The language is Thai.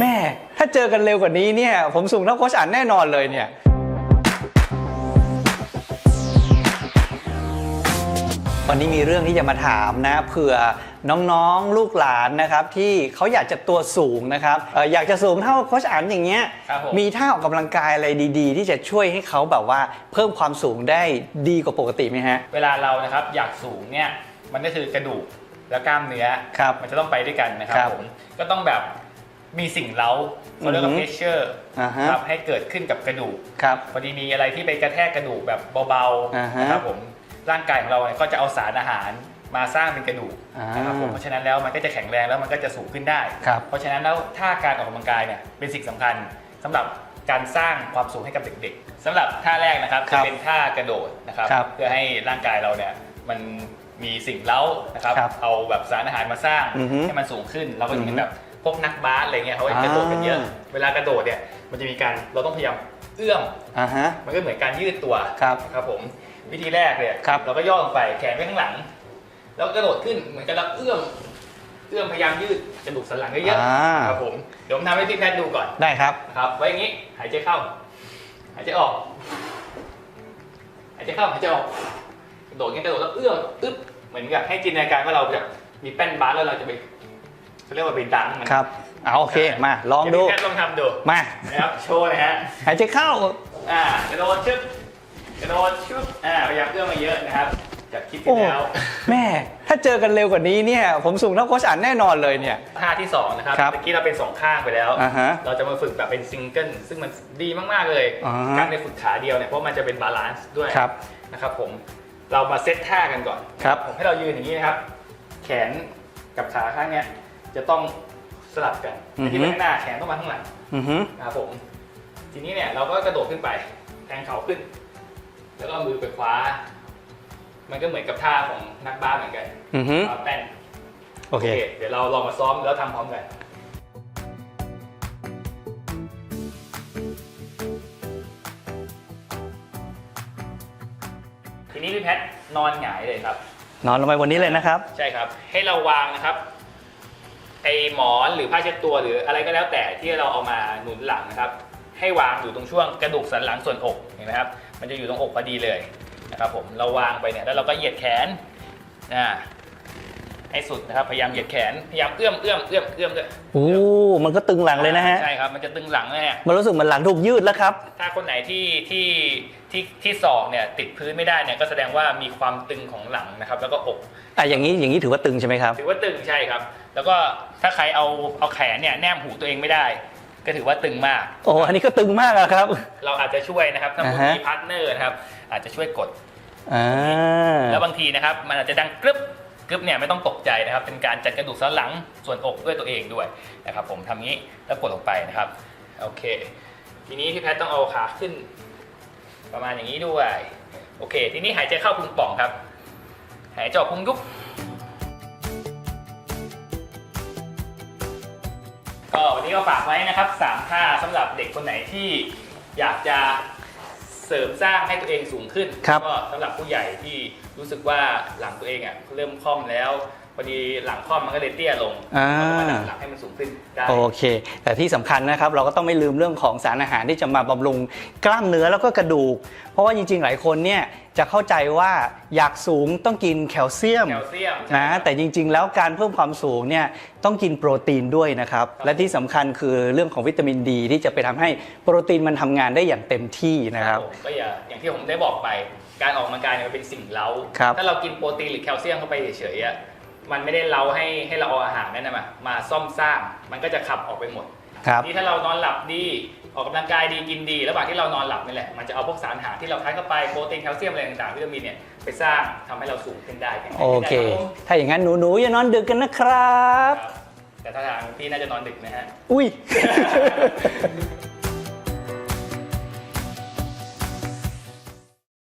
แม่ถ้าเจอกันเร็วกว่านี้เนี่ย ผมสูงเท่าโค้ชอ่านแน่นอนเลยเนี่ยวันนี้มีเรื่องที่จะมาถามนะเผื่อน้องๆลูกหลานนะครับที่เขาอยากจะตัวสูงนะครับเอ่ออยากจะสูงเท่าโค้ชอันอย่างเงี้ยครับผม มีท่าออกกำลังกายอะไรดีๆ ที่จะช่วยให้เขาแบบว่าเพิ่มความสูงได้ดีกว่าปกติไหมฮะ เวลาเรานะครับอยากสูงเนี่ยมันก็คือกระดูกและกล้ามเนื้อครับมันจะต้องไปด้วยกันนะครับครับ ผมก็ต้องแบบ มีสิ่งเล้าเขาเรียกว่าอือฮึเพชเชอร์อ่าฮะ ครับให้เกิดขึ้นกับกระดูก ครับ พอดีมีอะไรที่ไปกระแทกกระดูกแบบเบาอ่าๆฮะนะครับผมร่างกายของเราเนี่ยก็จะเอาสารอาหารมาสร้างเป็นกระดูกอ่านนะครับผมเพราะฉะนั้นแล้วมันก็จะแข็งแรงแล้วมันก็จะสูงขึ้นได้ ครับเพราะฉะนั้นแล้วท่าการออกกำลังกายเนี่ยเป็นสิ่งสำคัญสำหรับการสร้างความสูงให้กับเด็กๆสำหรับท่าแรกนะครับครัจะบเป็นท่ากระโดดนะครับ ครับเพื่อให้ร่างกายเราเนี่ยมันมีสิ่งเล้านะครับครับเอาแบบสารอาหารมาสร้างอือฮึให้มันสูงขึ้นเราก็จะอือฮึเห็นแบบ พวกนักบาสอะไรเงี้ยเขาจะกระโดดกันเยอะอ่าเวลากระโดดเนี่ยมันจะมีการเราต้องพยายามเอื้อมอ่าฮะมันก็เหมือนการยืดตัวครับครับผมวิธีแรกเนี่ยครับเราก็ย่อลงไปแขนไปข้างหลัง แล้วก็กระโดดขึ้นเหมือนกับเราเอื้อมเอื้อมพยายามยืดกระดูกสันหลังเยอะอ่าๆครับผมเดี๋ยวผมทำให้พี่แพทย์ดูก่อนได้ครับนะครับ ไว้อย่างนี้หายใจเข้า หายใจออกหายใจเข้าหายใจออกกระโดดเงี้ยกระโดดแล้วเอื้อมอึ๊บเหมือนกับให้จินตนาการว่าเราจะมีแป้นบาสแล้วเราจะไป เขาเรียกว่าไปดังมันครับเอาโอเคมาลองดู เยวพี่แพทย์ลองทำดูมา นะครับโชว์เลยฮะ หายใจเข้า อ่ากระโดดชึบกระโดดชึบอ่าพยายามเอื้อมมาเยอะนะครับ จากคลิปโอ้ที่แล้วแม่ ถ้าเจอกันเร็วกว่านี้เนี่ย ผมสูงเท่าโค้ชอ่านแน่นอนเลยเนี่ย ท่าที่สองนะครับครับเมื่อกี้เราเป็นสองข้างไปแล้ว อ่าฮะเราจะมาฝึกแบบเป็นซิงเกิลซึ่งมันดีมากๆเลยอ่าฮะการในฝึกขาเดียวเนี่ยเพราะมันจะเป็นบาลานซ์ด้วยครับนะครับผมเรามาเซตท่ากันก่อนครับ ผมให้เรายืนอย่างนี้นะครับ แขนกับขาข้างเนี้ย จะต้องสลับกันอือฮึ ที่ไปข้างหน้าแขนต้องมาข้างหลังอือฮึนะครับผม ทีนี้เนี่ยเราก็กระโดดขึ้นไปแทงเข่าขึ้น แล้วก็เอามือไปคว้า มันก็เหมือนกับท่าของนักบาสเหมือนกันอือฮึคว้าแป้นโอเค เดี๋ยวเราลองมาซ้อมแล้วทำพร้อมกันทีนี้พี่แพทนอนหงายเลยครับ นอนลงไปบนนี้เลยนะครับ ใช่ครับ ให้เราวางนะครับ ไอหมอนหรือผ้าเช็ดตัวหรืออะไรก็แล้วแต่ที่เราเอามาหนุนหลังนะครับ ให้วางอยู่ตรงช่วงกระดูกสันหลังส่วนอกเห็นไหมครับ มันจะอยู่ตรงอกพอดีเลยนะครับผมเราวางไปเนี่ยแล้วเราก็เหยียดแขนอ่าให้สุดนะครับพยายามเหยียดแขนพยายามเอื้อมเอื้อมเอื้อมเอื้อมด้วยโอ้มันก็ตึงหลังเลยนะฮะใช่ครับมันจะตึงหลังเลยเนี่ยมันรู้สึกเหมือนหลังถูกยืดแล้วครับ ถ้าคนไหนที่ที่ ที่ที่ศอกเนี่ยติดพื้นไม่ได้เนี่ยก็แสดงว่ามีความตึงของหลังนะครับ แล้วก็อกอะอย่างนี้อย่างนี้ถือว่าตึงใช่ไหมครับ ถือว่าตึงใช่ครับ แล้วก็ถ้าใครเอาเอาแขนเนี่ยแนมหูตัวเองไม่ได้ ก็ถือว่าตึงมาก โอ้อันนี้ก็ตึงมากอะครับ เราอาจจะช่วยนะครับถ้าคุณอ่าฮะ มีพาร์ทเนอร์นะครับ อาจจะช่วยกด อ่าแล้วบางทีนะครับมันอาจจะดังกรึบกรึบเนี่ยไม่ต้องตกใจนะครับ เป็นการจัดกระดูกสันหลังส่วนอกด้วยตัวเองด้วยนะครับ ผมทำงี้แล้วกดลงไปนะครับโอเค ทีนี้พี่แพทย์ต้องเอาขาขึ้น ประมาณอย่างนี้ด้วย โอเค ทีนี้หายใจเข้าพุงป่องครับ หายใจออกพุงยุบ ก็วันนี้ก็ฝากไว้นะครับสามท่าสำหรับเด็กคนไหนที่อยากจะเสริมสร้างให้ตัวเองสูงขึ้น ครับ ก็สำหรับผู้ใหญ่ที่รู้สึกว่าหลังตัวเองอะเริ่มค่อมแล้ว พอดีหลังค่อมมันก็เลยเตี้ยลงอ่าก็ต้องมาดัดหลังให้มันสูงขึ้นได้โอเค แต่ที่สำคัญนะครับเราก็ต้องไม่ลืมเรื่องของสารอาหารที่จะมาบำรุงกล้ามเนื้อแล้วก็กระดูก เพราะว่าจริงๆ หลายคนเนี่ยจะเข้าใจว่าอยากสูงต้องกินแคลเซียมแคลเซียมนะแต่จริงๆ แล้วการเพิ่มความสูงเนี่ยต้องกินโปรตีนด้วยนะครับ และที่สำคัญคือเรื่องของวิตามินดี ที่จะไปทำให้โปรตีนมันทำงานได้อย่างเต็มที่นะครับ ผมก็อย่าอย่างที่ผมได้บอกไป การออกกำลังกายเนี่ยมันเป็นสิ่งเล้า ครับ ถ้าเรากินโปรตีนหรือแคลเซียมเข้าไปเฉยๆอะ มันไม่ได้เล้าให้ให้เราเอาอาหารนั่นนะมามาซ่อมสร้างมันก็จะขับออกไปหมดครับนี่ถ้าเรานอนหลับดีออกกำลังกายดีกินดี ระหว่างที่เรานอนหลับนี่แหละมันจะเอาพวกสารอาหารที่เราทานเข้าไปโปรตีนแคลเซียมอะไรต่างๆวิตามินเนี่ยไปสร้างทำให้เราสูงขึ้นได้แข็งแรงโอขึ้นได้เคครับผมถ้าอย่างนั้นหนูๆอย่านอนดึกกันนะครับครับแต่ถ้าทางพี่น่าจะนอนดึกนะฮะอุ้ย